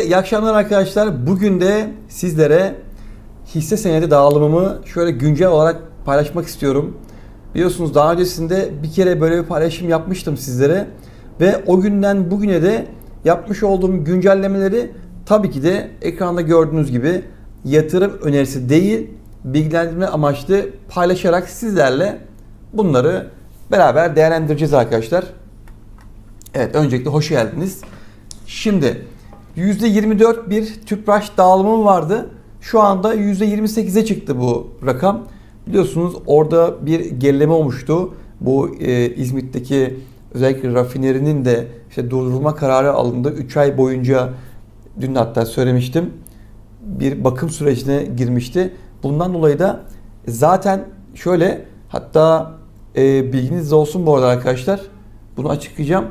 İyi akşamlar arkadaşlar. Bugün de sizlere hisse senedi dağılımımı şöyle güncel olarak paylaşmak istiyorum. Biliyorsunuz daha öncesinde bir kere böyle bir paylaşım yapmıştım sizlere. Ve o günden bugüne de yapmış olduğum güncellemeleri tabii ki de ekranda gördüğünüz gibi yatırım önerisi değil, bilgilendirme amaçlı paylaşarak sizlerle bunları beraber değerlendireceğiz arkadaşlar. Evet öncelikle hoş geldiniz. Şimdi %24 bir tüpraş dağılımı vardı. Şu anda %28'e çıktı bu rakam. Biliyorsunuz orada bir gerileme olmuştu. Bu e, İzmit'teki özellikle rafinerinin de işte durdurulma kararı alındı. 3 ay boyunca dün hatta söylemiştim. Bir bakım sürecine girmişti. Bundan dolayı da zaten şöyle hatta e, bilginiz olsun bu arada arkadaşlar. Bunu açıklayacağım.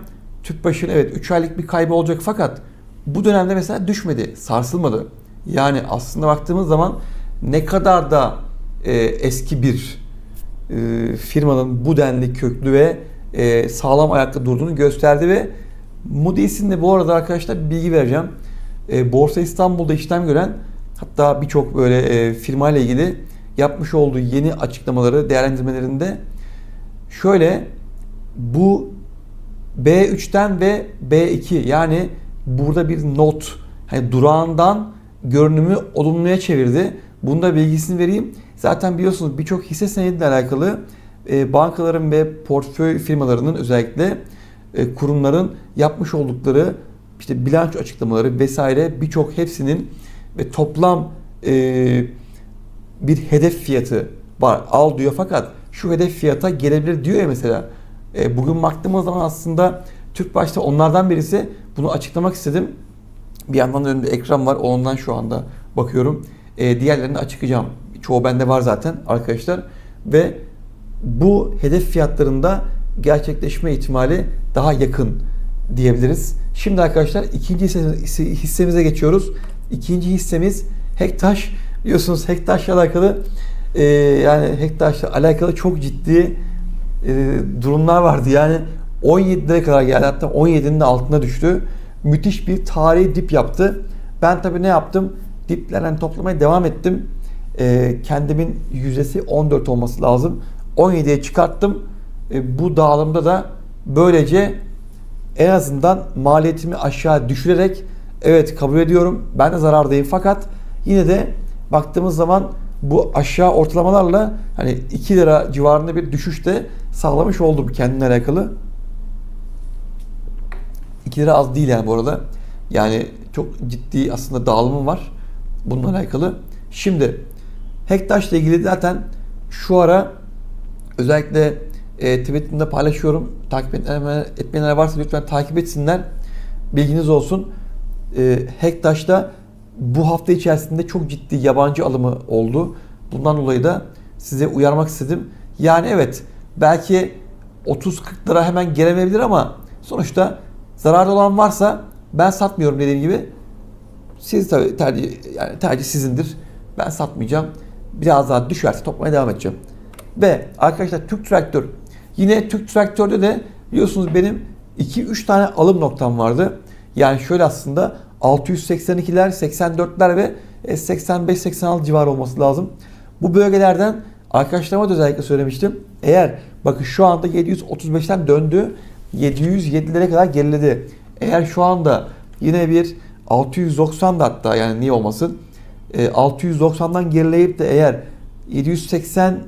Tüpraş'ın evet 3 aylık bir kaybı olacak fakat bu dönemde mesela düşmedi, sarsılmadı. Yani aslında baktığımız zaman ne kadar da e, eski bir e, firmanın bu denli köklü ve e, sağlam ayakta durduğunu gösterdi ve Moody's'in de bu arada arkadaşlar bilgi vereceğim. E, Borsa İstanbul'da işlem gören hatta birçok böyle e, firma ile ilgili yapmış olduğu yeni açıklamaları, değerlendirmelerinde şöyle bu B3'ten ve B2 yani burada bir not hani durağından görünümü olumluya çevirdi. Bunda bilgisini vereyim. Zaten biliyorsunuz birçok hisse senediyle alakalı e, bankaların ve portföy firmalarının özellikle e, kurumların yapmış oldukları işte bilanço açıklamaları vesaire birçok hepsinin ve toplam e, bir hedef fiyatı var. Al diyor fakat şu hedef fiyata gelebilir diyor ya mesela. E, bugün baktığımız zaman aslında Türk başta onlardan birisi bunu açıklamak istedim. Bir yandan da önümde ekran var. Ondan şu anda bakıyorum. E, diğerlerini açıklayacağım. Çoğu bende var zaten arkadaşlar. Ve bu hedef fiyatlarında gerçekleşme ihtimali daha yakın diyebiliriz. Şimdi arkadaşlar ikinci hissemize geçiyoruz. İkinci hissemiz Hektaş. Biliyorsunuz Hektaş'la alakalı e, yani Hektaş'la alakalı çok ciddi e, durumlar vardı. Yani 17'lere kadar geldi. Hatta 17'nin de altına düştü. Müthiş bir tarihi dip yaptı. Ben tabii ne yaptım? Diplerden toplamaya devam ettim. E, kendimin yüzdesi 14 olması lazım. 17'ye çıkarttım. E, bu dağılımda da böylece en azından maliyetimi aşağı düşürerek evet kabul ediyorum. Ben de zarardayım fakat yine de baktığımız zaman bu aşağı ortalamalarla hani 2 lira civarında bir düşüş de sağlamış oldum kendine alakalı. 2 lira az değil yani bu arada. Yani çok ciddi aslında dağılımı var bununla alakalı. Şimdi Hektaş'la ilgili zaten şu ara özellikle e, Twitter'da paylaşıyorum. Takip etmeyenler, etmeyenler varsa lütfen takip etsinler. Bilginiz olsun. E, Hektaş'ta bu hafta içerisinde çok ciddi yabancı alımı oldu. Bundan dolayı da size uyarmak istedim. Yani evet belki 30-40 lira hemen gelemeyebilir ama sonuçta zararlı olan varsa ben satmıyorum dediğim gibi. Siz tabii tercih, yani tercih sizindir. Ben satmayacağım. Biraz daha düşerse toplamaya devam edeceğim. Ve arkadaşlar Türk Traktör. Yine Türk Traktör'de de biliyorsunuz benim 2-3 tane alım noktam vardı. Yani şöyle aslında 682'ler, 84'ler ve 85-86 civarı olması lazım. Bu bölgelerden arkadaşlarıma da özellikle söylemiştim. Eğer bakın şu anda 735'ten döndü. 707'lere kadar geriledi. Eğer şu anda yine bir 690 da hatta yani niye olmasın 690'dan gerileyip de eğer 780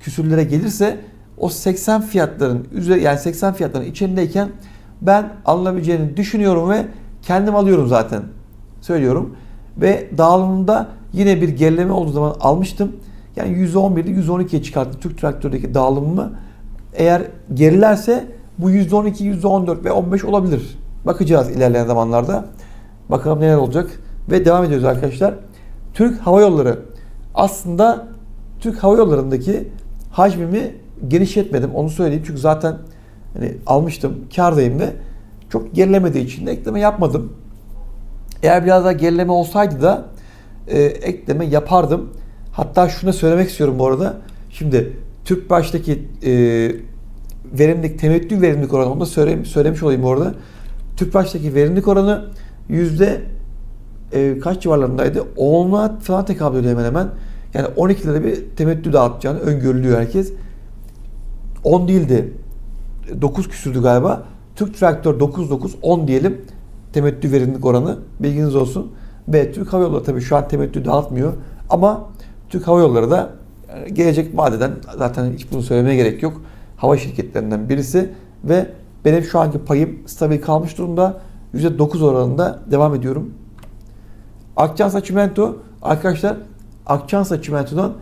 küsürlere gelirse o 80 fiyatların üzeri yani 80 fiyatların içindeyken ben alınabileceğini düşünüyorum ve kendim alıyorum zaten. Söylüyorum. Ve dağılımında yine bir gerileme olduğu zaman almıştım. Yani %11'de %12'ye çıkarttım Türk Traktör'deki dağılımımı. Eğer gerilerse bu %12, %14 ve 15 olabilir. Bakacağız ilerleyen zamanlarda. Bakalım neler olacak. Ve devam ediyoruz arkadaşlar. Türk Hava Yolları. Aslında Türk Hava Yolları'ndaki hacmimi genişletmedim. Onu söyleyeyim. Çünkü zaten hani almıştım. Kardayım ve çok gerilemediği için de ekleme yapmadım. Eğer biraz daha gerileme olsaydı da e, ekleme yapardım. Hatta şunu söylemek istiyorum bu arada. Şimdi Türk baştaki e, verimlilik, temettü verimlilik oranı onu da söyle, söylemiş olayım. Türk baştaki verimlilik oranı yüzde e, kaç civarlarındaydı? 10'a falan tekabül ediyor hemen hemen. Yani 12 lira bir temettü dağıtacağını öngörülüyor herkes. 10 değildi. 9 küsürdü galiba. Türk Traktör 9.9 10 diyelim. Temettü verimlilik oranı. Bilginiz olsun. Ve Türk Hava Yolları tabii şu an temettü dağıtmıyor. Ama Türk Hava Yolları da yani gelecek vadeden zaten hiç bunu söylemeye gerek yok. Hava şirketlerinden birisi ve benim şu anki payım stabil kalmış durumda. %9 oranında devam ediyorum. Akçansa Çimento arkadaşlar Akçansa Çimento'dan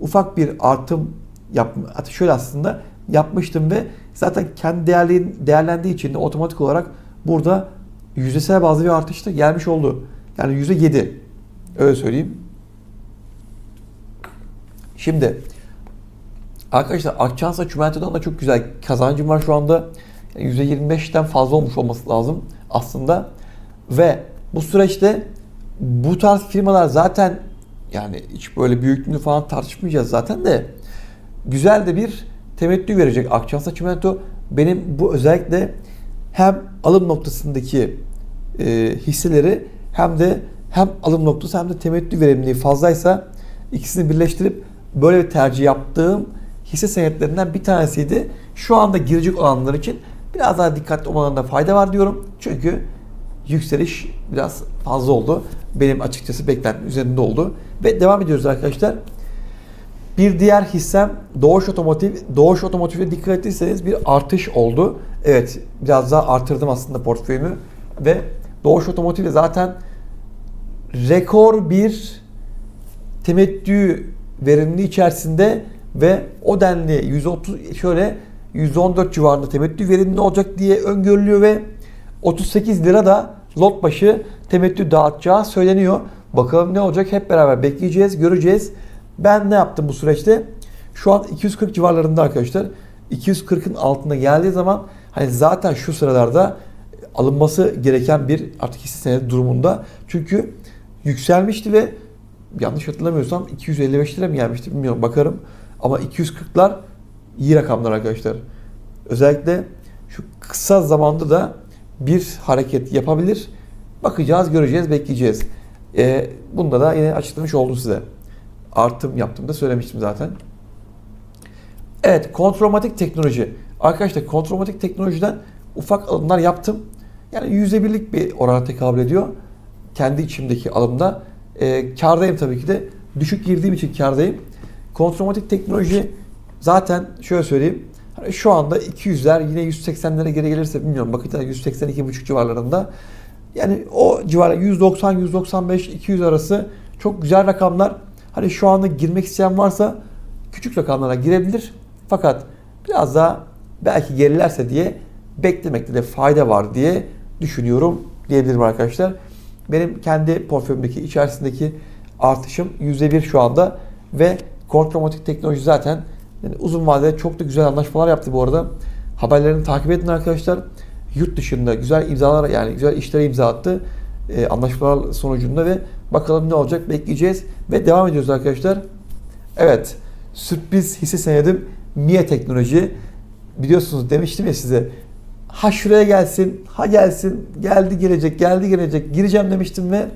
ufak bir artım yapma, şöyle aslında yapmıştım ve zaten kendi değerli, değerlendiği için de otomatik olarak burada yüzdesel bazlı bir artış da gelmiş oldu. Yani %7 öyle söyleyeyim. Şimdi arkadaşlar Akçansa Çimento'dan da çok güzel kazancım var şu anda. Yani %25'ten fazla olmuş olması lazım aslında. Ve bu süreçte bu tarz firmalar zaten yani hiç böyle büyüklüğünü falan tartışmayacağız zaten de güzel de bir temettü verecek Akçansa Çimento. Benim bu özellikle hem alım noktasındaki e, hisseleri hem de hem alım noktası hem de temettü verimliliği fazlaysa ikisini birleştirip böyle bir tercih yaptığım hisse senetlerinden bir tanesiydi. Şu anda girecek olanlar için biraz daha dikkatli olmalarında fayda var diyorum. Çünkü yükseliş biraz fazla oldu. Benim açıkçası beklentim üzerinde oldu. Ve devam ediyoruz arkadaşlar. Bir diğer hissem Doğuş Otomotiv. Doğuş Otomotiv'e dikkat ettiyseniz bir artış oldu. Evet biraz daha artırdım aslında portföyümü. Ve Doğuş Otomotiv'de zaten rekor bir temettü verimli içerisinde ve o denli 130 şöyle 114 civarında temettü verimli olacak diye öngörülüyor ve 38 lira da lot başı temettü dağıtacağı söyleniyor. Bakalım ne olacak hep beraber bekleyeceğiz, göreceğiz. Ben ne yaptım bu süreçte? Şu an 240 civarlarında arkadaşlar. 240'ın altına geldiği zaman hani zaten şu sıralarda alınması gereken bir artık hisse senedi durumunda. Çünkü yükselmişti ve yanlış hatırlamıyorsam 255 lira mı gelmişti bilmiyorum bakarım. Ama 240'lar iyi rakamlar arkadaşlar. Özellikle şu kısa zamanda da bir hareket yapabilir. Bakacağız, göreceğiz, bekleyeceğiz. Ee, bunda da yine açıklamış oldum size. Artım yaptım da söylemiştim zaten. Evet, kontrolmatik teknoloji. Arkadaşlar kontrolmatik teknolojiden ufak alımlar yaptım. Yani yüzde birlik bir orana tekabül ediyor. Kendi içimdeki alımda. Ee, kardayım tabii ki de. Düşük girdiğim için kardayım. Kontrolmatik teknoloji zaten şöyle söyleyeyim. Hani şu anda 200'ler yine 180'lere geri gelirse bilmiyorum. Bakın 182,5 civarlarında. Yani o civarı 190, 195, 200 arası çok güzel rakamlar. Hani şu anda girmek isteyen varsa küçük rakamlara girebilir. Fakat biraz daha belki gerilerse diye beklemekte de fayda var diye düşünüyorum diyebilirim arkadaşlar. Benim kendi portföyümdeki içerisindeki artışım %1 şu anda ve kontrolmatik teknoloji zaten yani uzun vadede çok da güzel anlaşmalar yaptı bu arada. Haberlerini takip edin arkadaşlar. Yurt dışında güzel imzalar yani güzel işlere imza attı. E, anlaşmalar sonucunda ve bakalım ne olacak bekleyeceğiz ve devam ediyoruz arkadaşlar. Evet sürpriz hisse senedim MIA Teknoloji. Biliyorsunuz demiştim ya size ha şuraya gelsin, ha gelsin, geldi gelecek, geldi gelecek, gireceğim demiştim ve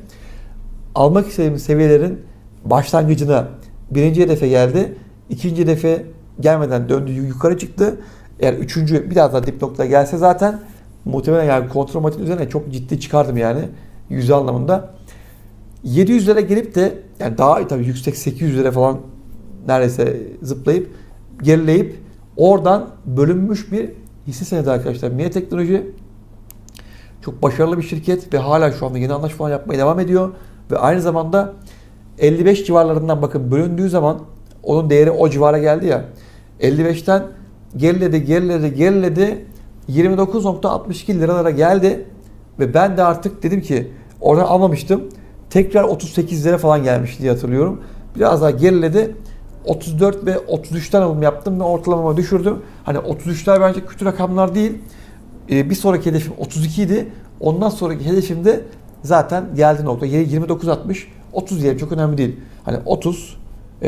almak istediğim seviyelerin başlangıcına birinci hedefe geldi. ikinci hedefe gelmeden döndü yukarı çıktı. Eğer üçüncü biraz daha dip nokta gelse zaten muhtemelen yani kontrol matin üzerine çok ciddi çıkardım yani yüzde anlamında. 700'lere gelip de yani daha tabii yüksek 800 lira falan neredeyse zıplayıp gerileyip oradan bölünmüş bir hisse senedi arkadaşlar. Mia Teknoloji çok başarılı bir şirket ve hala şu anda yeni anlaşmalar yapmaya devam ediyor. Ve aynı zamanda 55 civarlarından bakın bölündüğü zaman onun değeri o civara geldi ya. 55'ten geriledi, geriledi, geriledi. 29.62 liralara geldi. Ve ben de artık dedim ki oradan almamıştım. Tekrar 38 lira falan gelmiş diye hatırlıyorum. Biraz daha geriledi. 34 ve 33'ten alım yaptım ve ortalamamı düşürdüm. Hani 33'ler bence kötü rakamlar değil. Ee, bir sonraki hedefim 32 idi. Ondan sonraki hedefim de zaten geldi nokta. 29.60. 30 diyelim çok önemli değil. Hani 30,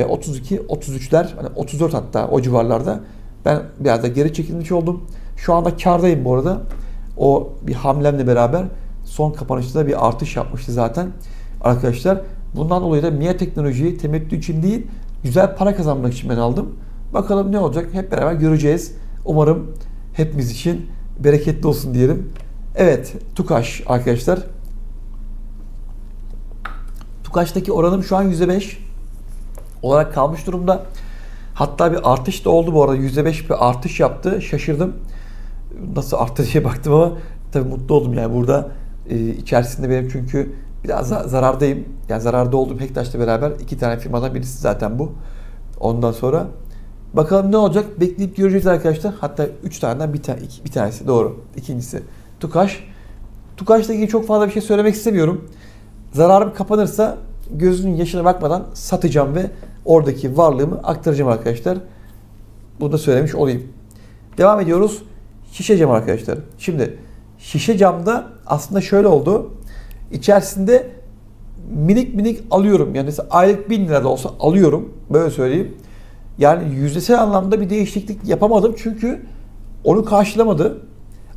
32, 33'ler, hani 34 hatta o civarlarda. Ben biraz da geri çekilmiş oldum. Şu anda kardayım bu arada. O bir hamlemle beraber son kapanışta da bir artış yapmıştı zaten. arkadaşlar. Bundan dolayı da MIA teknolojiyi temettü için değil, güzel para kazanmak için ben aldım. Bakalım ne olacak hep beraber göreceğiz. Umarım hepimiz için bereketli olsun diyelim. Evet, Tukaş arkadaşlar. Tukaş'taki oranım şu an %5 olarak kalmış durumda. Hatta bir artış da oldu bu arada. %5 bir artış yaptı. Şaşırdım. Nasıl arttı diye baktım ama tabii mutlu oldum yani burada e, içerisinde benim çünkü biraz za- zarardayım. Yani zararda olduğum Hektaş'la beraber iki tane firmadan birisi zaten bu. Ondan sonra bakalım ne olacak bekleyip göreceğiz arkadaşlar. Hatta üç taneden bir, tane, iki, bir tanesi doğru. İkincisi Tukaş. Tukaş'la ilgili çok fazla bir şey söylemek istemiyorum. Zararım kapanırsa gözünün yaşına bakmadan satacağım ve oradaki varlığımı aktaracağım arkadaşlar. Bunu da söylemiş olayım. Devam ediyoruz. Şişe cam arkadaşlar. Şimdi şişe camda aslında şöyle oldu. İçerisinde minik minik alıyorum. Yani aylık 1000 lira da olsa alıyorum. Böyle söyleyeyim. Yani yüzdesel anlamda bir değişiklik yapamadım. Çünkü onu karşılamadı.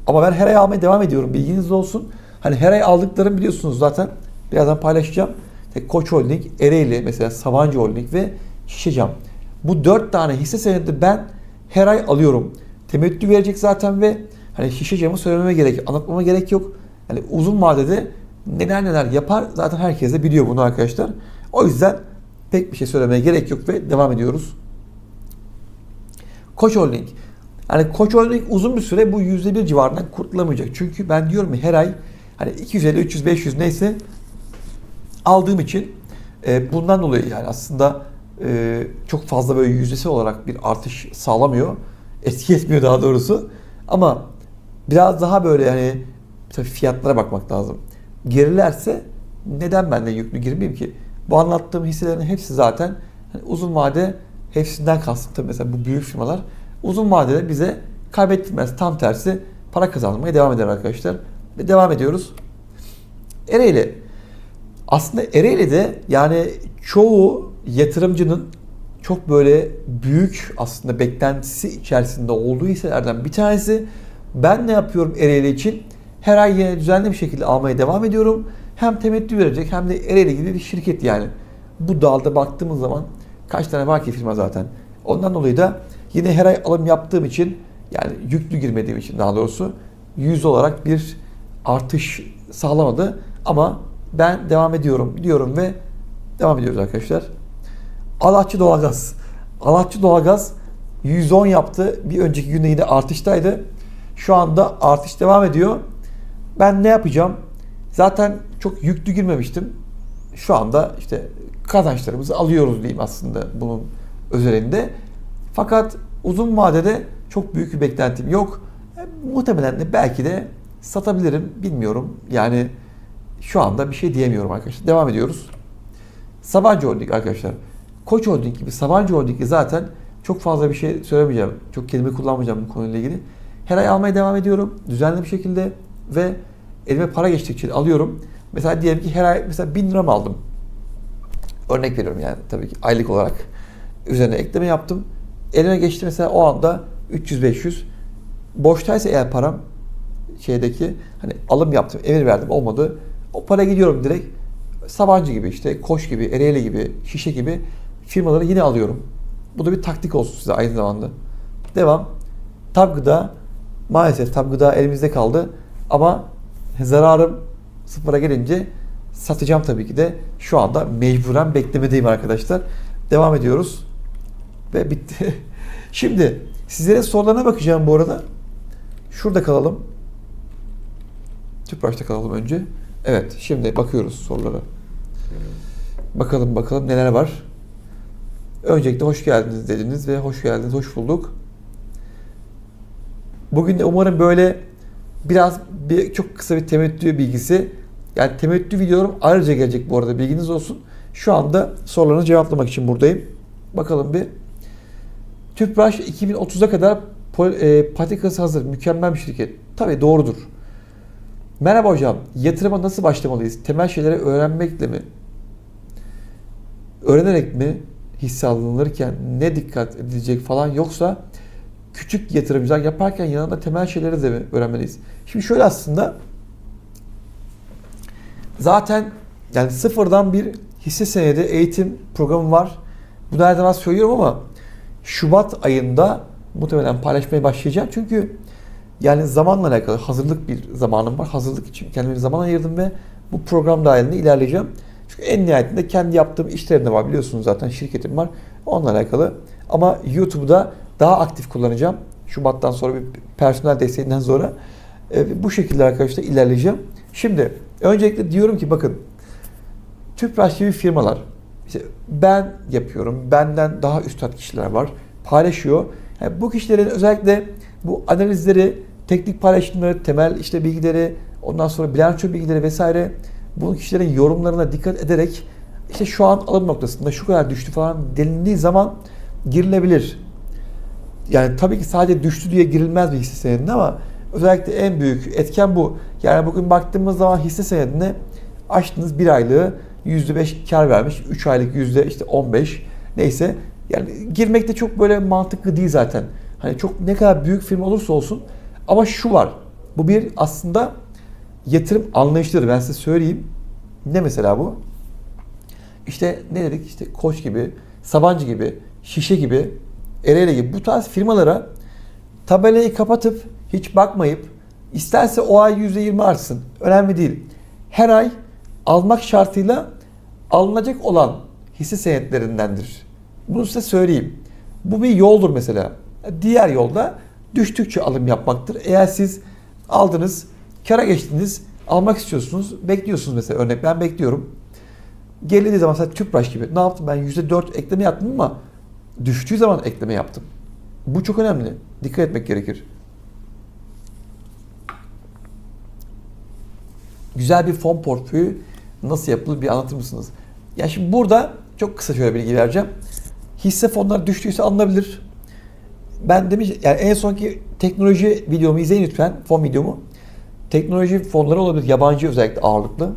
Ama ben her ay almaya devam ediyorum. Bilginiz olsun. Hani her ay aldıklarım biliyorsunuz zaten. Birazdan paylaşacağım. Koç Holding, Ereğli mesela Sabancı Holding ve Şişecam. Bu dört tane hisse senedi ben her ay alıyorum. Temettü verecek zaten ve hani Şişecam'ı söylememe gerek, anlatmama gerek yok. Yani uzun vadede neler neler yapar zaten herkes de biliyor bunu arkadaşlar. O yüzden pek bir şey söylemeye gerek yok ve devam ediyoruz. Koç Holding. Yani Koç Holding uzun bir süre bu %1 civarından kurtulamayacak. Çünkü ben diyorum ya her ay hani 250, 300, 500 neyse aldığım için e, bundan dolayı yani aslında e, çok fazla böyle yüzdesi olarak bir artış sağlamıyor. Etki etmiyor daha doğrusu. Ama biraz daha böyle yani tabii fiyatlara bakmak lazım. Gerilerse neden benden yüklü girmeyeyim ki? Bu anlattığım hisselerin hepsi zaten hani uzun vade hepsinden kastım tabii mesela bu büyük firmalar uzun vadede bize kaybettirmez. Tam tersi para kazanmaya devam eder arkadaşlar. Ve devam ediyoruz. Ereğli. Aslında Ereğli'de yani çoğu yatırımcının çok böyle büyük aslında beklentisi içerisinde olduğu hisselerden bir tanesi. Ben ne yapıyorum Ereğli için? Her ay yine düzenli bir şekilde almaya devam ediyorum. Hem temettü verecek hem de Ereğli gibi bir şirket yani. Bu dalda baktığımız zaman kaç tane var ki firma zaten. Ondan dolayı da yine her ay alım yaptığım için yani yüklü girmediğim için daha doğrusu yüz olarak bir artış sağlamadı. Ama ben devam ediyorum diyorum ve devam ediyoruz arkadaşlar. Alatçı Doğalgaz. Alatçı Doğalgaz 110 yaptı. Bir önceki günde yine artıştaydı. Şu anda artış devam ediyor. Ben ne yapacağım? Zaten çok yüklü girmemiştim. Şu anda işte kazançlarımızı alıyoruz diyeyim aslında bunun özelinde. Fakat uzun vadede çok büyük bir beklentim yok. E, muhtemelen de belki de satabilirim bilmiyorum. Yani şu anda bir şey diyemiyorum arkadaşlar. Devam ediyoruz. Sabancı Holding arkadaşlar. Koç Holding gibi Sabancı Holding'i zaten çok fazla bir şey söylemeyeceğim. Çok kelime kullanmayacağım bu konuyla ilgili. Her ay almaya devam ediyorum. Düzenli bir şekilde ve elime para geçtikçe alıyorum. Mesela diyelim ki her ay mesela 1000 lira mı aldım? Örnek veriyorum yani tabii ki aylık olarak. Üzerine ekleme yaptım. Elime geçti mesela o anda 300-500. Boştaysa eğer param şeydeki hani alım yaptım, emir verdim olmadı. O para gidiyorum direkt Sabancı gibi işte Koç gibi, Ereğli gibi, Şişe gibi firmaları yine alıyorum. Bu da bir taktik olsun size aynı zamanda. Devam. Tab gıda maalesef tab gıda elimizde kaldı ama zararım sıfıra gelince satacağım tabii ki de. Şu anda mecburen beklemedeyim arkadaşlar. Devam ediyoruz. Ve bitti. Şimdi sizlere sorularına bakacağım bu arada. Şurada kalalım. Tüpraş'ta kalalım önce. Evet, şimdi bakıyoruz sorulara. Bakalım bakalım neler var. Öncelikle hoş geldiniz dediniz ve hoş geldiniz, hoş bulduk. Bugün de umarım böyle biraz bir çok kısa bir temettü bilgisi. Yani temettü videolarım ayrıca gelecek bu arada bilginiz olsun. Şu anda sorularını cevaplamak için buradayım. Bakalım bir. Tüpraş 2030'a kadar e, patikası hazır. Mükemmel bir şirket. Tabii doğrudur. Merhaba hocam. Yatırıma nasıl başlamalıyız? Temel şeyleri öğrenmekle mi? Öğrenerek mi hisse alınırken ne dikkat edilecek falan yoksa küçük yatırımcılar yaparken yanında temel şeyleri de mi öğrenmeliyiz? Şimdi şöyle aslında zaten Yani sıfırdan bir hisse senedi eğitim programı var. Bunu her zaman söylüyorum ama Şubat ayında muhtemelen paylaşmaya başlayacağım. Çünkü yani zamanla alakalı hazırlık bir zamanım var. Hazırlık için kendime zaman ayırdım ve bu program dahilinde ilerleyeceğim. Çünkü en nihayetinde kendi yaptığım işlerim de var. Biliyorsunuz zaten şirketim var. Onunla alakalı. Ama YouTube'da daha aktif kullanacağım. Şubat'tan sonra bir personel desteğinden sonra e, bu şekilde arkadaşlar ilerleyeceğim. Şimdi öncelikle diyorum ki bakın Tüpraş gibi firmalar işte ben yapıyorum. Benden daha üstad kişiler var. Paylaşıyor. Yani bu kişilerin özellikle bu analizleri, teknik paylaşımları, temel işte bilgileri, ondan sonra bilanço bilgileri vesaire bu kişilerin yorumlarına dikkat ederek işte şu an alım noktasında şu kadar düştü falan denildiği zaman girilebilir. Yani tabii ki sadece düştü diye girilmez bir hisse senedine ama özellikle en büyük etken bu. Yani bugün baktığımız zaman hisse senedine açtınız bir aylığı %5 kar vermiş. 3 aylık yüzde işte 15 neyse. Yani girmek de çok böyle mantıklı değil zaten. Hani çok ne kadar büyük firma olursa olsun ama şu var. Bu bir aslında yatırım anlayışıdır ben size söyleyeyim. Ne mesela bu? İşte ne dedik? İşte Koç gibi, Sabancı gibi, Şişe gibi, Ereğli gibi bu tarz firmalara tabelayı kapatıp hiç bakmayıp isterse o ay %20 artsın. Önemli değil. Her ay almak şartıyla alınacak olan hisse senetlerindendir. Bunu size söyleyeyim. Bu bir yoldur mesela. Diğer yolda düştükçe alım yapmaktır. Eğer siz aldınız, kara geçtiniz, almak istiyorsunuz, bekliyorsunuz mesela örnek ben bekliyorum. Geldiği zaman mesela Tüpraş gibi ne yaptım ben %4 ekleme yaptım ama düştüğü zaman ekleme yaptım. Bu çok önemli. Dikkat etmek gerekir. Güzel bir fon portföyü nasıl yapılır bir anlatır mısınız? Ya şimdi burada çok kısa şöyle bilgi vereceğim. Hisse fonları düştüyse alınabilir. Ben demiş yani en sonki teknoloji videomu izleyin lütfen fon videomu. Teknoloji fonları olabilir yabancı özellikle ağırlıklı.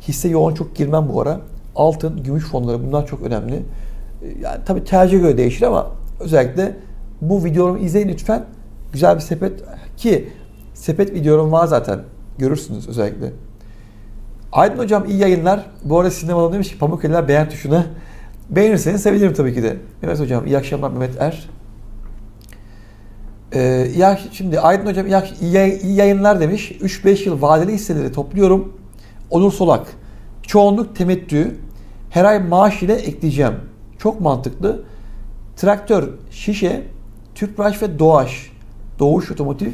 Hisse yoğun çok girmem bu ara. Altın, gümüş fonları bunlar çok önemli. Yani tabii tercih göre değişir ama özellikle bu videomu izleyin lütfen. Güzel bir sepet ki sepet videom var zaten. Görürsünüz özellikle. Aydın Hocam iyi yayınlar. Bu arada sinemalı demiş ki Pamukkale'ler beğen tuşuna. Beğenirseniz sevinirim tabii ki de. Mehmet Hocam iyi akşamlar Mehmet Er. Ee, iyi, şimdi Aydın Hocam iyi, iyi yayınlar demiş. 3-5 yıl vadeli hisseleri topluyorum. Onur Solak. Çoğunluk temettü. Her ay maaş ile ekleyeceğim. Çok mantıklı. Traktör, şişe, Tüpraş ve Doğaş. Doğuş Otomotiv,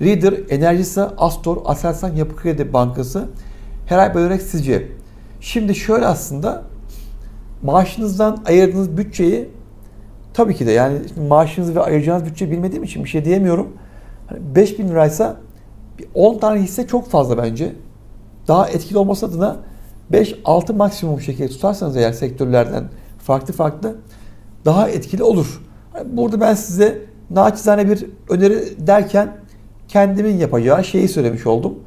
Reader, Enerjisa, Astor, Aselsan Yapı Kredi Bankası. Her ay bölerek sizce. Şimdi şöyle aslında maaşınızdan ayırdığınız bütçeyi tabii ki de yani maaşınızı ve ayıracağınız bütçeyi bilmediğim için bir şey diyemiyorum. Hani 5000 liraysa 10 tane hisse çok fazla bence. Daha etkili olması adına 5-6 maksimum şekilde tutarsanız eğer sektörlerden farklı farklı daha etkili olur. Hani burada ben size naçizane bir öneri derken kendimin yapacağı şeyi söylemiş oldum.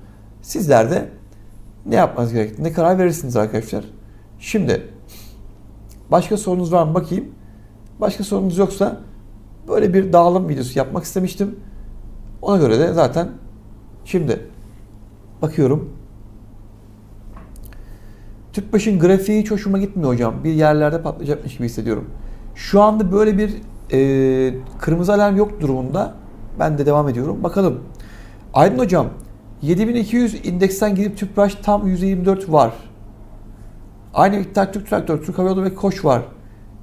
Sizler de ne yapmanız gerektiğine karar verirsiniz arkadaşlar. Şimdi başka sorunuz var mı bakayım. Başka sorunuz yoksa böyle bir dağılım videosu yapmak istemiştim. Ona göre de zaten şimdi bakıyorum. Tüpraş'ın grafiği hiç hoşuma gitmiyor hocam. Bir yerlerde patlayacakmış gibi hissediyorum. Şu anda böyle bir e, kırmızı alarm yok durumunda. Ben de devam ediyorum. Bakalım. Aydın hocam 7200 indeksten gidip Tüpraş tam %24 var. Aynı miktar Türk Traktör, Türk Hava Yolu ve Koç var.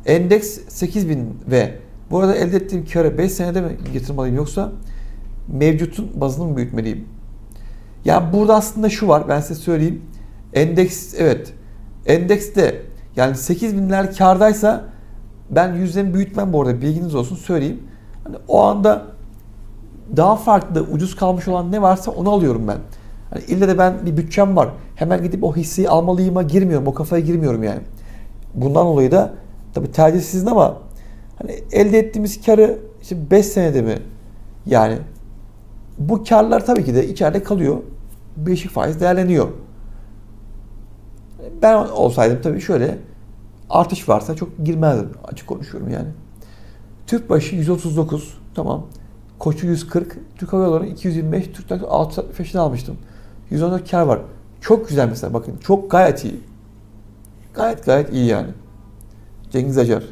Endeks 8000 ve bu arada elde ettiğim karı 5 senede mi yatırmalıyım yoksa mevcutun bazını mı büyütmeliyim? Ya burada aslında şu var ben size söyleyeyim. Endeks evet endekste yani 8000'ler kardaysa ben yüzdemi büyütmem bu arada bilginiz olsun söyleyeyim. Hani o anda daha farklı ucuz kalmış olan ne varsa onu alıyorum ben. Hani ille de ben bir bütçem var. Hemen gidip o hisseyi almalıyıma girmiyorum. O kafaya girmiyorum yani. Bundan dolayı da tabi tercih sizin ama hani elde ettiğimiz karı işte 5 senede mi yani bu karlar tabii ki de içeride kalıyor. Beşik faiz değerleniyor. Ben olsaydım tabii şöyle artış varsa çok girmezdim. Açık konuşuyorum yani. Türk başı 139 tamam. Koçu 140, Türk Hava Yolları 225, Türk Traktör 665'ini almıştım. 114 kar var. Çok güzel mesela bakın. Çok gayet iyi. Gayet gayet iyi yani. Cengiz Acar.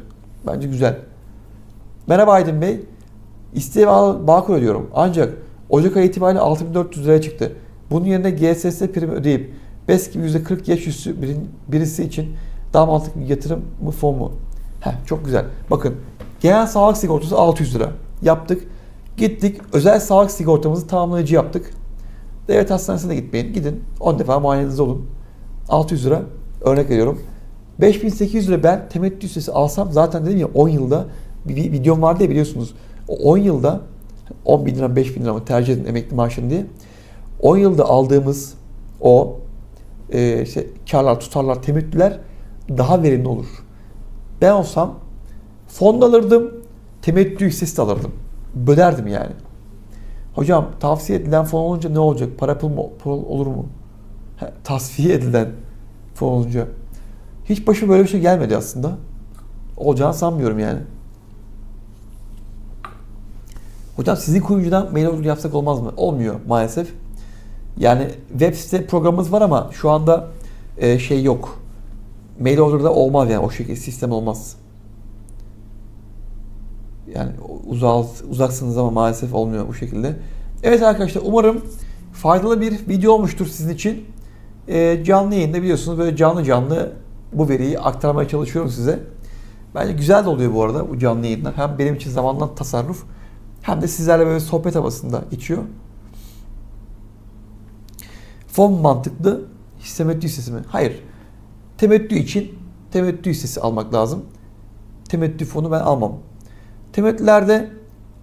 Bence güzel. Merhaba Aydın Bey. Bağ, Bağkur ödüyorum. Ancak Ocak ayı itibariyle 6400 liraya çıktı. Bunun yerine GSS primi ödeyip BES gibi %40 yaş üstü birisi için daha mantıklı bir yatırım mı fon mu? Heh, çok güzel. Bakın genel sağlık sigortası 600 lira yaptık. Gittik özel sağlık sigortamızı tamamlayıcı yaptık. Devlet hastanesine gitmeyin. Gidin 10 defa muayeneniz olun. 600 lira örnek veriyorum. 5800 lira ben temettü hissesi alsam zaten dedim ya 10 yılda bir, videom vardı ya biliyorsunuz. O 10 yılda 10 bin lira 5 bin lira mı tercih edin emekli maaşını diye. 10 yılda aldığımız o e, işte karlar, tutarlar, temettüler daha verimli olur. Ben olsam fon alırdım, temettü hissesi de alırdım. Bölerdim yani. Hocam tavsiye edilen fon olunca ne olacak? Para pul, mu, pul olur mu? He, tasfiye edilen fon olunca. Hiç başıma böyle bir şey gelmedi aslında. Olacağını sanmıyorum yani. Hocam sizin kuyucudan mail order yapsak olmaz mı? Olmuyor maalesef. Yani web site programımız var ama şu anda e, şey yok. Mail order'da olmaz yani o şekilde sistem olmaz. Yani uzak, uzaksınız ama maalesef olmuyor bu şekilde. Evet arkadaşlar umarım faydalı bir video olmuştur sizin için. E, canlı yayında biliyorsunuz böyle canlı canlı bu veriyi aktarmaya çalışıyorum size. Bence güzel de oluyor bu arada bu canlı yayınlar. Hem benim için zamandan tasarruf hem de sizlerle böyle sohbet havasında geçiyor. Fon mantıklı, temettü hissesi mi? Hayır. Temettü için temettü hissesi almak lazım. Temettü fonu ben almam. Temettülerde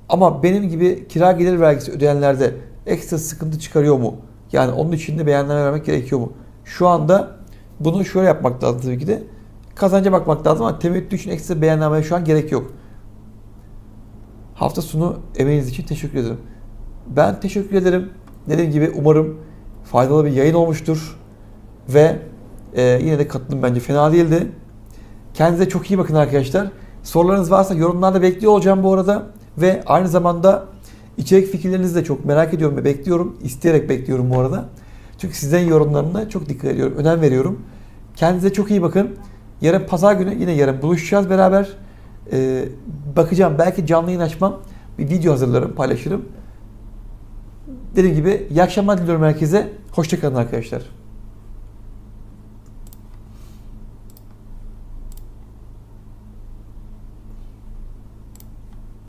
ama benim gibi kira gelir vergisi ödeyenlerde ekstra sıkıntı çıkarıyor mu? Yani onun için de beyanlame vermek gerekiyor mu? Şu anda bunu şöyle yapmak lazım tabii ki de. Kazanca bakmak lazım ama temettü için ekstra beyannameye şu an gerek yok. Hafta sonu emeğiniz için teşekkür ederim. Ben teşekkür ederim. Dediğim gibi umarım faydalı bir yayın olmuştur. Ve e, yine de katılım bence fena değildi. Kendinize çok iyi bakın arkadaşlar. Sorularınız varsa yorumlarda bekliyor olacağım bu arada. Ve aynı zamanda içerik fikirlerinizi de çok merak ediyorum ve bekliyorum. İsteyerek bekliyorum bu arada. Çünkü sizden yorumlarına çok dikkat ediyorum, önem veriyorum. Kendinize çok iyi bakın. Yarın pazar günü yine yarın buluşacağız beraber. Ee, bakacağım belki canlı yayın açmam. Bir video hazırlarım, paylaşırım. Dediğim gibi iyi akşamlar diliyorum herkese. Hoşçakalın arkadaşlar.